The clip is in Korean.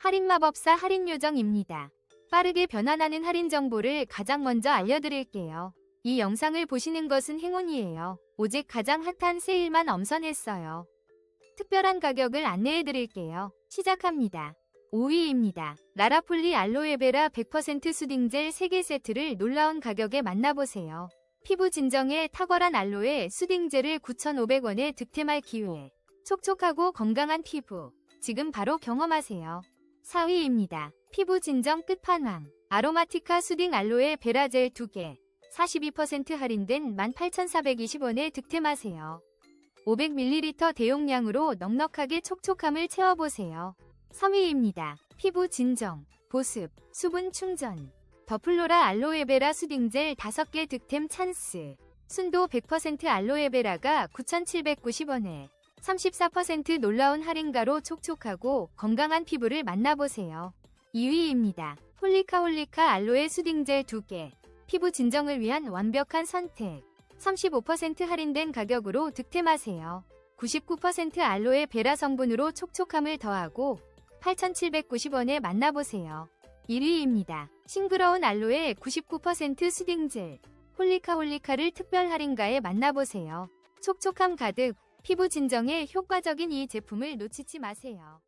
할인마법사 할인요정입니다. 빠르게 변환하는 할인 정보를 가장 먼저 알려드릴게요. 이 영상을 보시는 것은 행운이에요. 오직 가장 핫한 세일만 엄선했어요. 특별한 가격을 안내해드릴게요. 시작합니다. 5위입니다. 라라폴리 알로에베라 100% 수딩젤 3개 세트를 놀라운 가격에 만나보세요. 피부 진정에 탁월한 알로에 수딩젤을 9,500원에 득템할 기회. 촉촉하고 건강한 피부. 지금 바로 경험하세요. 4위입니다. 피부 진정 끝판왕. 아로마티카 수딩 알로에 베라젤 2개. 42% 할인된 18,420원에 득템하세요. 500ml 대용량으로 넉넉하게 촉촉함을 채워보세요. 3위입니다. 피부 진정, 보습, 수분 충전. 더플로라 알로에베라 수딩젤 5개 득템 찬스. 순도 100% 알로에베라가 9,790원에 34% 놀라운 할인가로 촉촉하고 건강한 피부를 만나보세요. 2위입니다. 홀리카 홀리카 알로에 수딩젤 2개. 피부 진정을 위한 완벽한 선택. 35% 할인된 가격으로 득템하세요. 99% 알로에 베라 성분으로 촉촉함을 더하고 8,790원에 만나보세요. 1위입니다. 싱그러운 알로에 99% 수딩젤. 홀리카 홀리카를 특별 할인가에 만나보세요. 촉촉함 가득, 피부 진정에 효과적인 이 제품을 놓치지 마세요.